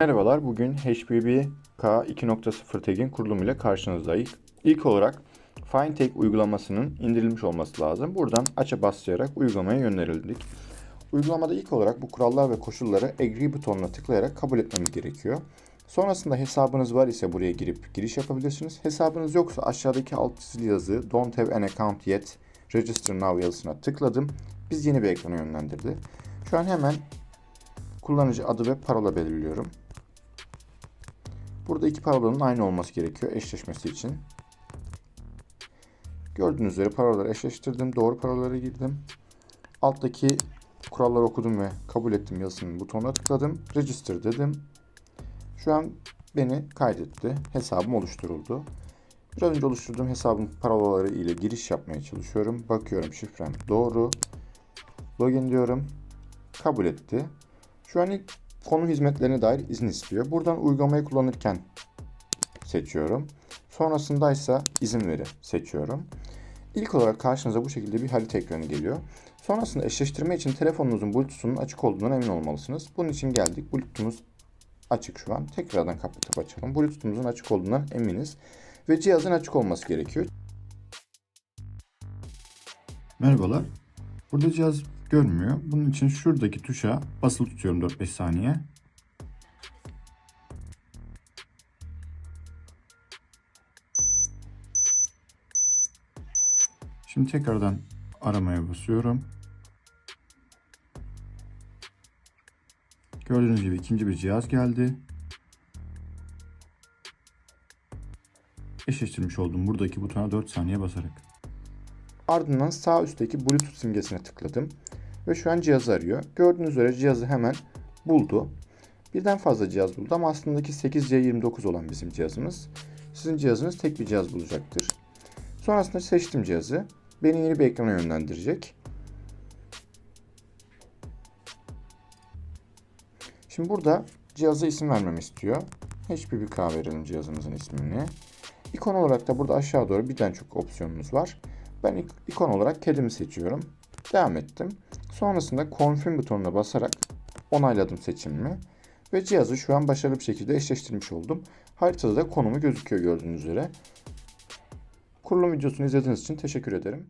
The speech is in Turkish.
Merhabalar, bugün HPB K2.0 tag'in kurulumu ile karşınızdayız. İlk olarak Find Tag uygulamasının indirilmiş olması lazım. Buradan aç'a basayarak uygulamaya yönlendirildik. Uygulamada ilk olarak bu kurallar ve koşulları Agree butonuna tıklayarak kabul etmemiz gerekiyor. Sonrasında hesabınız var ise buraya girip giriş yapabilirsiniz. Hesabınız yoksa aşağıdaki alt çizili yazı Don't have an account yet, register now yazısına tıkladım. Biz yeni bir ekrana yönlendirdi. Şu an hemen kullanıcı adı ve parola belirliyorum. Burada iki parolanın aynı olması gerekiyor eşleşmesi için. Gördüğünüz üzere parolaları eşleştirdim. Doğru parolalara girdim. Alttaki kuralları okudum ve kabul ettim yazısının butonuna tıkladım. Register dedim. Şu an beni kaydetti. Hesabım oluşturuldu. Biraz önce oluşturduğum hesabın parolaları ile giriş yapmaya çalışıyorum. Bakıyorum şifrem doğru. Login diyorum. Kabul etti. Şu an ilk konu hizmetlerine dair izin istiyor. Buradan uygulamayı kullanırken seçiyorum. Sonrasında ise izin veri seçiyorum. İlk olarak karşınıza bu şekilde bir harita ekranı geliyor. Sonrasında eşleştirme için telefonunuzun Bluetooth'unun açık olduğundan emin olmalısınız. Bunun için geldik. Bluetooth'umuz açık şu an. Tekrardan kapatıp açalım. Bluetooth'umuzun açık olduğundan eminiz. Ve cihazın açık olması gerekiyor. Merhabalar. Burada cihaz görmüyor. Bunun için şuradaki tuşa basılı tutuyorum 4-5 saniye. Şimdi tekrardan aramaya basıyorum. Gördüğünüz gibi ikinci bir cihaz geldi. Eşleştirmiş olduğum buradaki butona 4 saniye basarak. Ardından sağ üstteki Bluetooth simgesine tıkladım. Ve şu an cihazı arıyor. Gördüğünüz üzere cihazı hemen buldu. Birden fazla cihaz buldu ama aslındaki 8C29 olan bizim cihazımız. Sizin cihazınız tek bir cihaz bulacaktır. Sonrasında seçtim cihazı. Beni yeni bir ekrana yönlendirecek. Şimdi burada cihaza isim vermemi istiyor. HPBK verelim cihazımızın ismini. İkon olarak da burada aşağı doğru birden çok opsiyonumuz var. Ben ikon olarak kedimi seçiyorum. Devam ettim. Sonrasında confirm butonuna basarak onayladım seçimimi. Ve cihazı şu an başarılı bir şekilde eşleştirmiş oldum. Haritada da konumu gözüküyor gördüğünüz üzere. Kurulum videosunu izlediğiniz için teşekkür ederim.